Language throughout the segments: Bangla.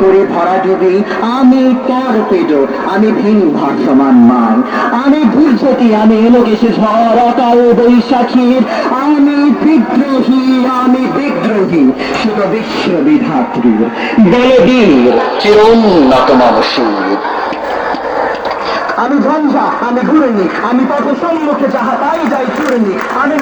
করি ভরা ডুবি আমি টর্পেডো আমি ভিন ভাসমান মান। আমি ভুলছতি আমি এলোকেশে ঝড় অকাল বৈশাখীর। আমি বিদ্রোহী আমি বিদ্রোহী, শুধু বিশ্ববিধাত্রীর। বলবীর, চিরোন্নত মানসীর আমি ঝঞ্ঝা আমি ঘুরেনি, আমি পথ সম্মুখে যাহা তাই যাই চুরেনি আমি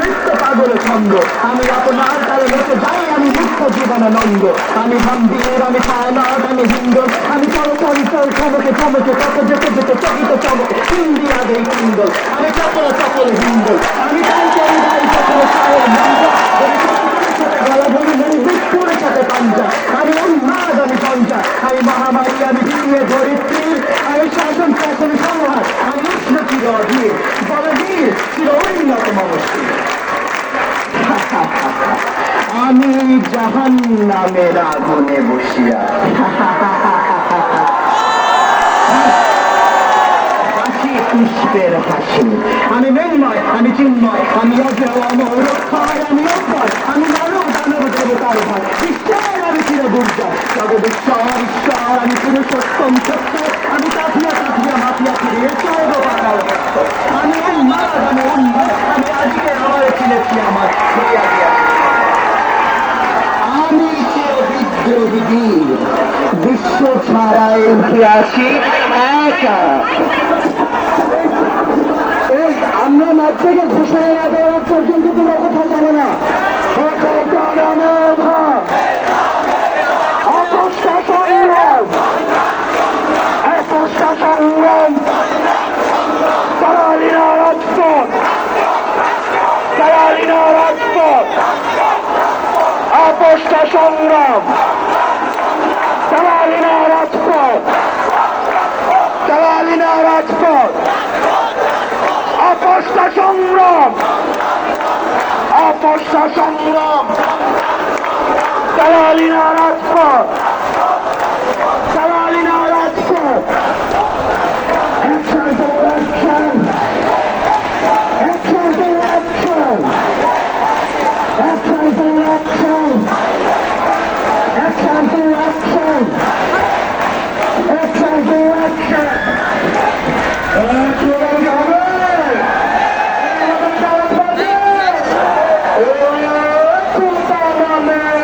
ছন্দ। আমি আপনার তার লোকে যাই, আমি মুক্ত জীবনানন্দ আমি গম্ভীর, আমি ছায়ানট আমি হিন্দু। আমি চলচঞ্চল চমকে চমকে কত যেতে যেতে চকিত চমকে হিন্দি আগে হিন্দু আমি চপল চপল হিন্দু আমি তাই করি, তাই চপল সায়ের মন্দ গলা ধরি ধরি মৃত্যুর সাথে জাহান নামের আগুনে বসিয়া। আমি মৃন্ময় আমি চিন্ময়, আমি অজয় অমর আমি অক্ষয় আমি মানব দেবতার ভয়। ঈশ্বর আমি চির দুর্জা জগদীশ্বর বিশ্ব ছাড়াই উঠে আসি একা এই আমরা মাঠ থেকে ঘোষণা না দেওয়ার পর্যন্ত তোমার কোথাও যাবে না সংগ্রাম সংগ্রাম দালালিনা রাজপথ দালালিনা রাজপথ আপোষটা সংগ্রাম দালালিনা রাজপথ দালালিনা রাজপথ। অপস্তা সংগ্রাম। অপস্তা সংগ্রাম। রাজপথ দালালিনা রাজপথ। আমিও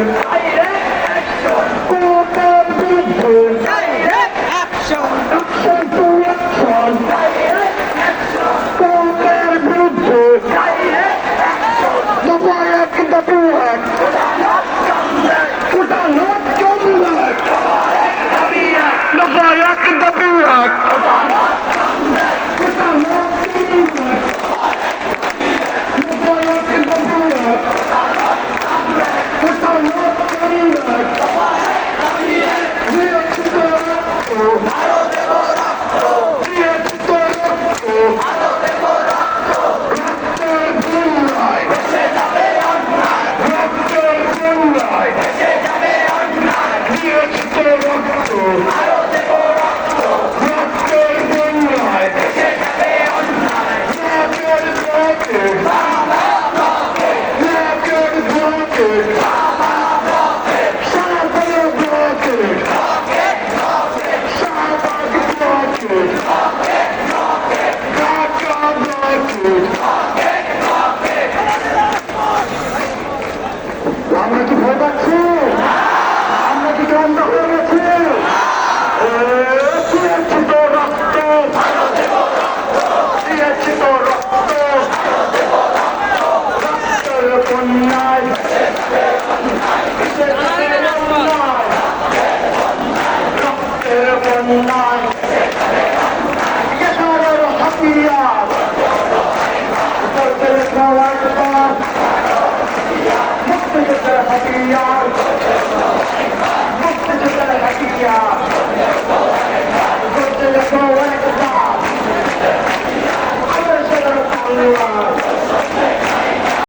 Amen. ভয় পাচ্ছি আমরা কি ক্লান্ত হয়ে গেছি? দিয়েছি তো রক্ত। দিয়েছি তো রক্ত। রক্তের কন্যায়। রক্তের কন্যায়। হাতিয়ার